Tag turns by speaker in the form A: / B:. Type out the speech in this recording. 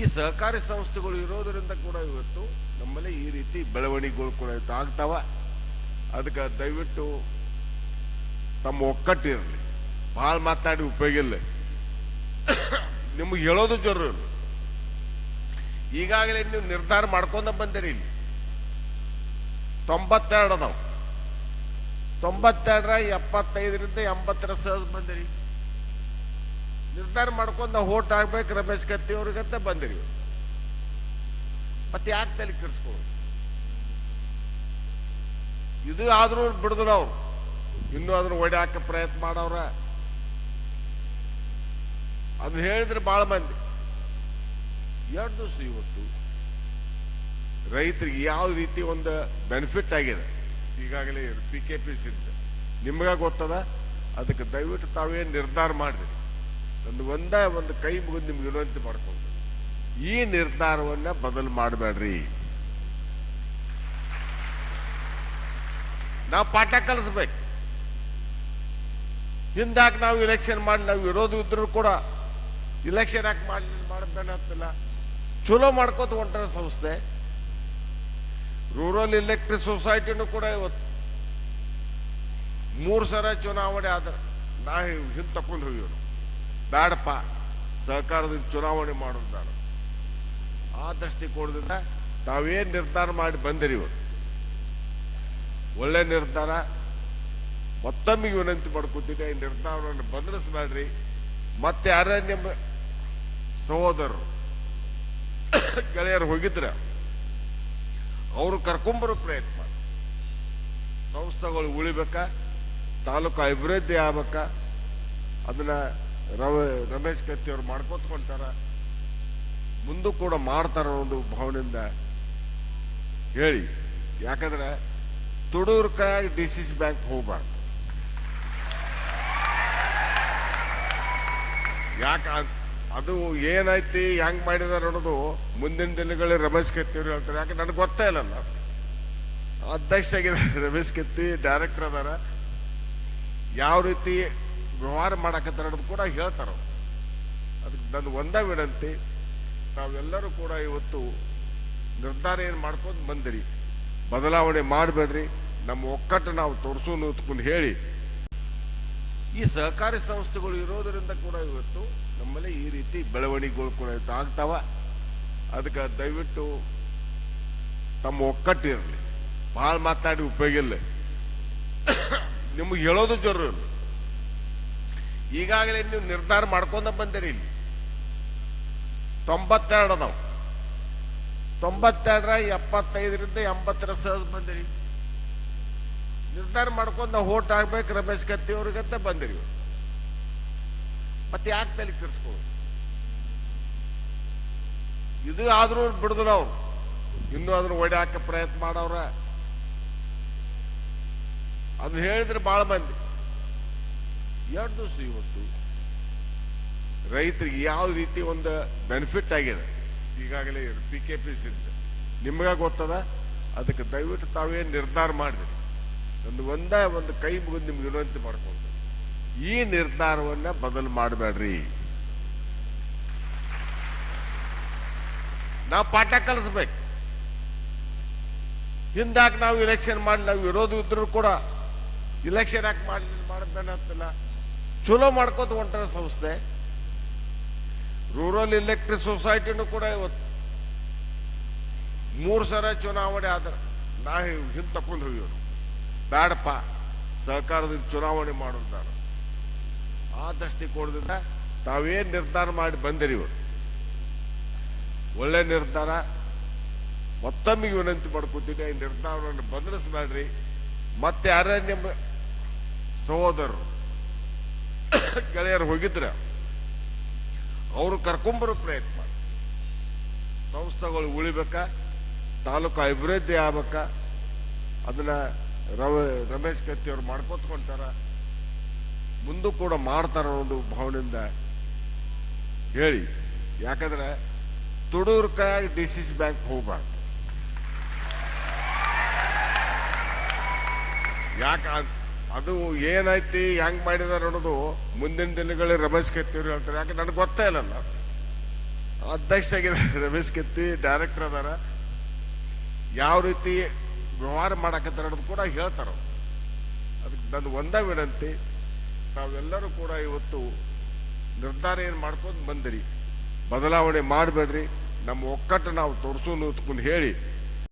A: ಈ ಸಹಕಾರಿ ಸಂಸ್ಥೆಗಳು ಇರೋದರಿಂದ ಕೂಡ ಇವತ್ತು ನಮ್ಮಲ್ಲಿ ಈ ರೀತಿ ಬೆಳವಣಿಗೆಗಳು ಕೂಡ ಇವತ್ತು ಆಗ್ತಾವ. ಅದಕ್ಕೆ ದಯವಿಟ್ಟು ತಮ್ಮ ಒಕ್ಕಟ್ಟಿರಲಿ. ಭಾಳ ಮಾತಾಡಿ ಉಪಯೋಗ ಇಲ್ಲ. ನಿಮಗೆ ಹೇಳೋದು ಜರೂರು ಈಗಾಗಲೇ ನೀವು ನಿರ್ಧಾರ ಮಾಡ್ಕೊಂಡ ಬಂದಿರಿ ಇಲ್ಲಿ. ತೊಂಬತ್ತೆರಡು ಅದಾವ. ತೊಂಬತ್ತೆರಡರ ಎಪ್ಪತ್ತೈದರಿಂದ ಎಂಬತ್ತರ ಸಹ ಬಂದಿರಿ. ನಿರ್ಧಾರ ಮಾಡ್ಕೊಂಡು ನಾವು ಓಟ್ ಹಾಕ್ಬೇಕು ರಮೇಶ್ ಕತ್ತಿ ಅವ್ರಿಗಂತ ಬಂದಿರಿ. ಮತ್ತೆ ಯಾಕೆ ತಲೆ ಕೆಡಿಸ್ಕೊಳ್ಳಿ ಇದು ಆದ್ರೂ ಬಿಡುದಿಲ್ಲ ಅವ್ರು ಇನ್ನೂ ಅದನ್ನ ಒಡ್ಯಾಕ ಪ್ರಯತ್ನ ಮಾಡವ್ರ. ಅದನ್ನ ಹೇಳಿದ್ರೆ ಭಾಳ ಮಂದಿ. ಎರಡು ದಿವಸ ಇವತ್ತು ರೈತರಿಗೆ ಯಾವ ರೀತಿ ಒಂದು ಬೆನಿಫಿಟ್ ಆಗಿದೆ? ಈಗಾಗಲೇ ಪಿ ಕೆ ಪಿ ಸಿಂದ ನಿಮ್ಗ ಗೊತ್ತದ? ಅದಕ್ಕೆ ದಯವಿಟ್ಟು ತಾವೇ ನಿರ್ಧಾರ ಮಾಡಿದ್ರಿ? ಒಂದು ಒಂದೇ ಒಂದು ಕೈ ಮುಗಿದು ನಿಮ್ಗೆ ವಿನಂತಿ ಮಾಡ್ಕೊಂಡು, ಈ ನಿರ್ಧಾರವನ್ನ ಬದಲು ಮಾಡಬೇಡ್ರಿ. ನಾವು ಪಾಠ ಕಲಿಸ್ಬೇಕು. ಹಿಂದಾಕ ನಾವು ಇಲೆಕ್ಷನ್ ಮಾಡಿ ನಾವು ವಿರೋಧ ಇದ್ರು ಕೂಡ ಇಲೆಕ್ಷನ್ ಯಾಕೆ ಮಾಡಲಿ ಅಂತಿಲ್ಲ. ಚಲೋ ಮಾಡ್ಕೋತ ಹೊಂಟಾರ ಸಂಸ್ಥೆ. ರೂರಲ್ ಇಲೆಕ್ಟ್ರಿಕ್ ಸೊಸೈಟಿನೂ ಕೂಡ ಇವತ್ತು ಮೂರು ಸಲ ಚುನಾವಣೆ ಆದ್ರೆ ನಾ ತಕೊಂಡು ಹೋಗ್ಯೋನು ಬೇಡಪ್ಪ. ಸಹಕಾರದ ಚುನಾವಣೆ ಮಾಡೋದು ಬೇಡ ಆ ದೃಷ್ಟಿಕೋನದಿಂದ ತಾವೇನು ನಿರ್ಧಾರ ಮಾಡಿ ಬಂದಿರಿ ಇವತ್ತು ಒಳ್ಳೆ ನಿರ್ಧಾರ. ಮತ್ತೊಮ್ಮೆಗೆ ವಿನಂತಿ ಮಾಡ್ಕೊತೀನಿ. ಈ ನಿರ್ಧಾರವನ್ನು ಬದಲಿಸಬೇಡ್ರಿ ಮತ್ತೆ ಯಾರೇ ನಿಮ್ಮ ಸಹೋದರರು, ಗೆಳೆಯರು ಹೋಗಿದ್ರೆ ಅವರು ಕರ್ಕೊಂಬರೋ ಪ್ರಯತ್ನ. ಸಂಸ್ಥೆಗಳು ಉಳಿಬೇಕಾ? ತಾಲೂಕು ಅಭಿವೃದ್ಧಿ ಆಗ್ಬೇಕಾ? ಅದನ್ನ ರವ, ರಮೇಶ್ ಕತ್ತಿ ಅವ್ರು ಮಾಡ್ಕೊತ್ಕೊಂತಾರ, ಮುಂದೂ ಕೂಡ ಮಾಡ್ತಾರ ಒಂದು ಭಾವನೆಯಿಂದ ಹೇಳಿ. ಯಾಕಂದ್ರೆ ತುಡೂರ್ ಕೈ ಡಿ ಸಿ ಸಿ ಬ್ಯಾಂಕ್ ಹೋಗ್ಬಾರ್ದು. ಯಾಕ, ಅದು ಏನೈತಿ ಹೆಂಗ್ ಮಾಡಿದಾರ ಅನ್ನೋದು ಮುಂದಿನ ದಿನಗಳಲ್ಲಿ ರಮೇಶ್ ಕತ್ತಿ ಅವ್ರು ಹೇಳ್ತಾರೆ. ಯಾಕೆ, ನನಗೆ ಗೊತ್ತೇ ಇಲ್ಲಲ್ಲ. ಅಧ್ಯಕ್ಷ ಆಗಿದ್ದಾರೆ ರಮೇಶ್ ಕತ್ತಿ, ಡೈರೆಕ್ಟರ್ ಅದಾರ. ಯಾವ ರೀತಿ ವ್ಯವಹಾರ ಮಾಡಕ್ಕಂತ ಕೂಡ ಹೇಳ್ತಾರ. ಅದಕ್ಕೆ ನನ್ನ ಒಂದೇ ವಿನಂತಿ, ತಾವೆಲ್ಲರೂ ಕೂಡ ಇವತ್ತು ನಿರ್ಧಾರ ಏನು ಮಾಡ್ಕೊಂಡು ಬಂದಿರಿ. ಬದಲಾವಣೆ ಮಾಡಬೇಡ್ರಿ. ನಮ್ಮ ಒಕ್ಕಟ್ಟು ನಾವು ತೋರಿಸೋನು ಅಂದ್ಕೊಂಡು ಹೇಳಿ. ಈ ಸಹಕಾರಿ ಸಂಸ್ಥೆಗಳು ಇರೋದರಿಂದ ಕೂಡ ಇವತ್ತು ನಮ್ಮಲ್ಲಿ ಈ ರೀತಿ ಬೆಳವಣಿಗೆಗಳು ಕೂಡ ಇವತ್ತು ಆಗ್ತಾವ. ಅದಕ್ಕೆ ದಯವಿಟ್ಟು ತಮ್ಮ ಒಕ್ಕಟ್ಟಿರಲಿ. ಭಾಳ ಮಾತಾಡಿ ಉಪಯೋಗ ಇಲ್ಲ. ನಿಮಗೆ ಹೇಳೋದು ಜರೂರು ಈಗಾಗಲೇ ನೀವು ನಿರ್ಧಾರ ಮಾಡ್ಕೊಂಡ ಬಂದಿರಿ ಇಲ್ಲಿ. ತೊಂಬತ್ತೆರಡು ಅದಾವ. ತೊಂಬತ್ತೆರಡರ ಎಪ್ಪತ್ತೈದರಿಂದ ಎಂಬತ್ತರ ಸಹಜ ಬಂದಿರಿ. ನಿರ್ಧಾರ ಮಾಡ್ಕೊಂಡ ಹೋಟ್ ಹಾಕ್ಬೇಕು ರಮೇಶ್ ಕತ್ತಿ ಅವ್ರಿಗಂತ ಬಂದಿರಿ ಮತ್ತೆ ಯಾಕೆ ತಲೆ ಕೆಡಿಸ್ಕೊಳ್ಳಿ ಇದು ಆದ್ರೂ ಬಿಡುದಿಲ್ಲ ನಾವು. ಇನ್ನೂ ಅದನ್ನ ಓಡಾಕ ಪ್ರಯತ್ನ ಮಾಡವ್ರ. ಅದನ್ನ ಹೇಳಿದ್ರೆ ಭಾಳ ಮಂದಿ. ಎರಡು ದಿವಸ ಇವತ್ತು ರೈತರಿಗೆ ಯಾವ ರೀತಿ ಒಂದು ಬೆನಿಫಿಟ್ ಆಗಿದೆ? ಈಗಾಗಲೇ ಪಿ ಕೆ ಪಿ ಸಿಂದ ನಿಮ್ಗ ಗೊತ್ತದ? ಅದಕ್ಕೆ ದಯವಿಟ್ಟು ತಾವೇ ನಿರ್ಧಾರ ಮಾಡಿದ್ರಿ? ಒಂದು ಒಂದೇ ಒಂದು ಕೈ ಮುಗಿದು ನಿಮ್ಗೆ ವಿನಂತಿ ಮಾಡ್ಕೊಂಡು. ಈ ನಿರ್ಧಾರವನ್ನ ಬದಲು ಮಾಡಬೇಡ್ರಿ. ನಾವು ಪಾಠ ಕಲಿಸ್ಬೇಕು. ಹಿಂದಾಕ ನಾವು ಇಲೆಕ್ಷನ್ ಮಾಡಿ ನಾವು ವಿರೋಧ ಇದ್ರು ಕೂಡ ಇಲೆಕ್ಷನ್ ಯಾಕೆ ಮಾಡಲಿ ಮಾಡಬೇಕಂತಿಲ್ಲ ಚಲೋ ಮಾಡ್ಕೋತ ಹೊಂಟಾರ ಸಂಸ್ಥೆ. ರೂರಲ್ ಇಲೆಕ್ಟ್ರಿಕ್ ಸೊಸೈಟಿನೂ ಕೂಡ ಇವತ್ತು ಮೂರು ಸಲ ಚುನಾವಣೆ ಆದ್ರೆ ನಾ ಹಿಂಗೆ ತಕೊಂಡು ಹೋಗ್ಯೋನು ಬೇಡಪ್ಪ ಸಹಕಾರದ ಚುನಾವಣೆ ಮಾಡೋದಾರ ಆ ದೃಷ್ಟಿಕೋನದಿಂದ ತಾವೇನು ನಿರ್ಧಾರ ಮಾಡಿ ಬಂದಿರಿ ಇವರು? ಒಳ್ಳೆ ನಿರ್ಧಾರ ಮತ್ತೊಮ್ಮೆ ವಿನಂತಿ ಮಾಡ್ಕೊತೀನಿ, ಈ ನಿರ್ಧಾರವನ್ನು ಬದಲಿಸಬೇಡ್ರಿ. ಮತ್ತೆ ಯಾರೇ ನಿಮ್ಮ ಸಹೋದರರು ಗೆಳೆಯರು ಹೋಗಿದ್ರೆ ಅವರು ಕರ್ಕೊಂಬರೋ ಪ್ರಯತ್ನ. ಸಂಸ್ಥೆಗಳು ಉಳಿಬೇಕಾ? ತಾಲೂಕು ಅಭಿವೃದ್ಧಿ ಆಗ್ಬೇಕಾ? ಅದನ್ನ ರವ, ರಮೇಶ್ ಕತ್ತಿ ಅವ್ರು ಮಾಡ್ಕೊತ್ಕೊಂತಾರ. ಮುಂದೂ ಕೂಡ ಮಾಡ್ತಾರ ಒಂದು ಭಾವನೆಯಿಂದ ಹೇಳಿ. ಯಾಕಂದ್ರೆ ತುಡೂರ್ಕ ಡಿ ಸಿ ಸಿ ಬ್ಯಾಂಕ್ ಹೋಗ್ಬಾರ್ದು. ಯಾಕ ಅದು ಏನೈತಿ ಹೆಂಗ್ ಮಾಡಿದಾರೆ ಅನ್ನೋದು ಮುಂದಿನ ದಿನಗಳಲ್ಲಿ ರಮೇಶ್ ಕೆತ್ತಿ ಹೇಳ್ತಾರೆ. ಯಾಕೆ, ನನಗೆ ಗೊತ್ತೇ ಇಲ್ಲಲ್ಲ. ಅಧ್ಯಕ್ಷ ಆಗಿದ್ದಾರೆ ರಮೇಶ್ ಕೆತ್ತಿ ಡೈರೆಕ್ಟರ್ ಅದಾರ. ಯಾವ ರೀತಿ ವ್ಯವಹಾರ ಮಾಡಕತ್ತಾರ ಅನ್ನೋದು ಕೂಡ ಹೇಳ್ತಾರ. ಅದಕ್ಕೆ ನನ್ನ ಒಂದ ವಿನಂತಿ, ತಾವೆಲ್ಲರೂ ಕೂಡ ಇವತ್ತು ನಿರ್ಧಾರ ಏನು ಮಾಡ್ಕೊಂಡು ಬಂದಿರಿ. ಬದಲಾವಣೆ ಮಾಡಬೇಡ್ರಿ. ನಮ್ಮ ಒಕ್ಕಟ್ಟು ನಾವು ತೋರಿಸೋನು ಅಂತ ಹೇಳಿ